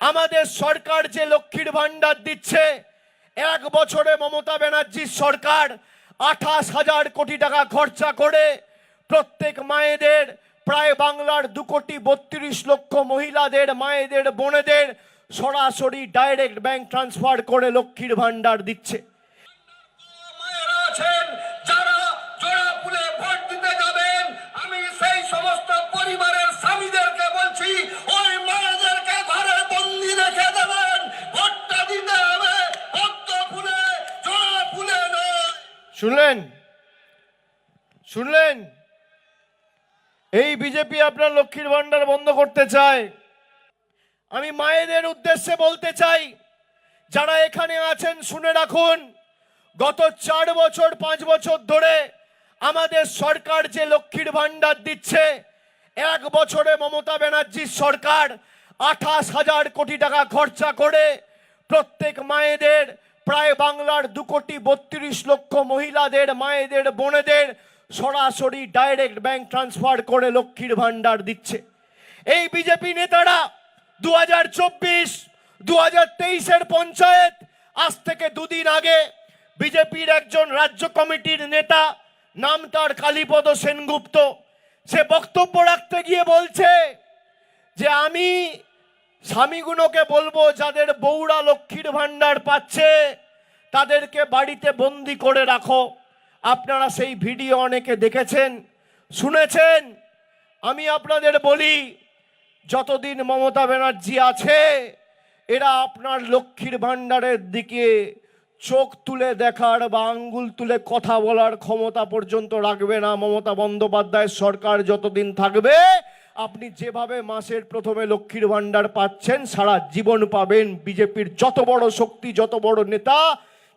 আমাদের সরকার যে লক্ষ্মীর ভান্ডার দিচ্ছে, এক বছরে মমতা ব্যানার্জির সরকার আঠাশ হাজার কোটি টাকা খরচা করে প্রত্যেক মায়েদের, প্রায় বাংলার দু কোটি বত্রিশ লক্ষ মহিলাদের, মায়েদের, বোনেদের সরাসরি ডাইরেক্ট ব্যাংক ট্রান্সফার করে লক্ষ্মীর ভান্ডার দিচ্ছে। শুনলেন? শুনলেন? এই বিজেপি আপনার লক্ষ্মীর ভান্ডার বন্ধ করতে চায়। আমি মায়েদের উদ্দেশ্যে বলতে চাই, যারা এখানে আছেন, শুনে রাখুন, গত চার বছর, পাঁচ বছর ধরে আমাদের সরকার যে লক্ষ্মীর ভান্ডার দিচ্ছে, এক বছরে মমতা ব্যানার্জির সরকার আঠাশ হাজার কোটি টাকা খরচা করে প্রত্যেক মায়েদের প্রায় বাংলার দু কোটি বত্রিশ লক্ষ মহিলাদের, মায়েদের, বোনেদের সরাসরি ডাইরেক্ট ব্যাংক ট্রান্সফার করে লক্ষ্মীর ভান্ডার দিচ্ছে। এই বিজেপি নেতারা দু হাজার চব্বিশ দু হাজার তেইশের পঞ্চায়েত, আজ থেকে দুদিন আগে বিজেপির একজন রাজ্য কমিটির নেতা, নাম তার কালীপদ সেনগুপ্ত, সে বক্তব্য রাখতে গিয়ে বলছে যে আমি স্বামীগুলোকে বলব, যাদের বউরা লক্ষ্মীর ভাণ্ডার পাচ্ছে, তাদেরকে বাড়িতে বন্দি করে রাখো। আপনারা সেই ভিডিও অনেকে দেখেছেন, শুনেছেন? আমি আপনাদের বলি, যতদিন মমতা ব্যানার্জি আছে, এরা আপনার লক্ষ্মীর ভাণ্ডারের দিকে চোখ তুলে দেখার বা আঙ্গুল তুলে কথা বলার ক্ষমতা পর্যন্ত রাখবে না। মমতা বন্দ্যোপাধ্যায়ের সরকার যতদিন থাকবে আপনি যেভাবে মাসের প্রথমে লক্ষ্মীর ভাণ্ডার পাচ্ছেন, সারা জীবন পাবেন বিজেপির যত বড় শক্তি, যত বড় নেতা,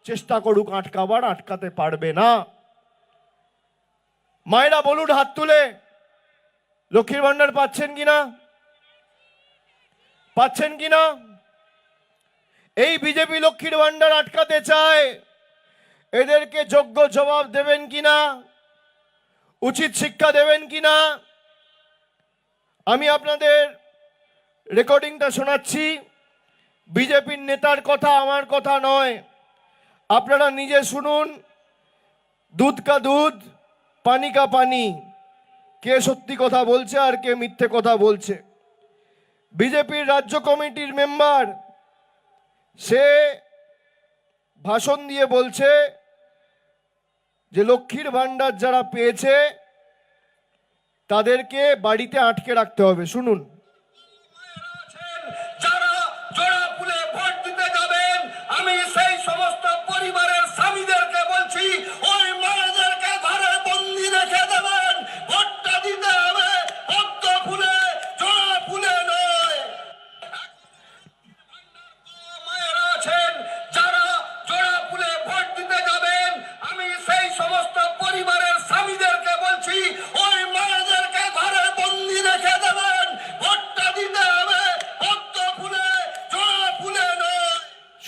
চেষ্টা করুক আটকাবার, আটকাতে পারবে না। মায়েরা, বলুন হাত তুলে, লক্ষ্মীর ভাণ্ডার পাচ্ছেন কিনা? পাচ্ছেন কিনা? এই বিজেপি লক্ষ্মীর ভাণ্ডার আটকাতে চায়, এদেরকে যোগ্য জবাব দেবেন কিনা? উচিত শিক্ষা দেবেন কিনা? আমি আপনাদের রেকর্ডিংটা শোনাচ্ছি। বিজেপির নেতার কথা আমার কথা নয়। আপনারা নিজে শুনুন। দুধ কা দুধ, পানি কা পানি। কে সত্যি কথা বলছে আর কে মিথ্যে কথা বলছে। বিজেপির রাজ্য কমিটির মেম্বার, সে ভাষণ দিয়ে বলছে যে লক্ষ্মীর ভাণ্ডার যারা পেয়েছে তাদেরকে বাড়িতে আটকে রাখতে হবে। শুনুন।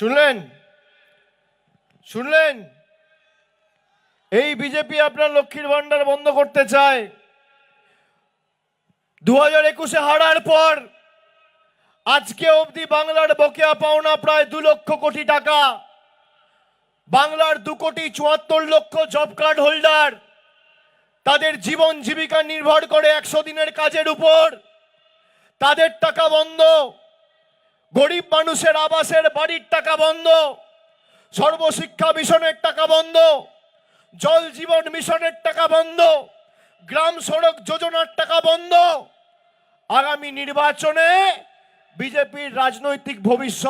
শুনলেন? শুনলেন? এই বিজেপি আপনার লক্ষ্মীর ভাণ্ডার বন্ধ করতে চায়। দু হাজার একুশে হারার পর আজকে অবধি বাংলার বকেয়া পাওনা প্রায় দু লক্ষ কোটি টাকা। বাংলার দু কোটি চুয়াত্তর লক্ষ জব কার্ড হোল্ডার তাদের জীবন জীবিকা নির্ভর করে একশো দিনের কাজের উপর। তাদের টাকা বন্ধ। গরিব মানুষের আবাসের বাড়ির টাকা বন্ধ, সর্বশিক্ষা মিশনের টাকা বন্ধ, জল জীবন মিশনের টাকা বন্ধ, গ্রাম সড়ক যোজনার টাকা বন্ধ। আগামী নির্বাচনে বিজেপির রাজনৈতিক ভবিষ্যৎ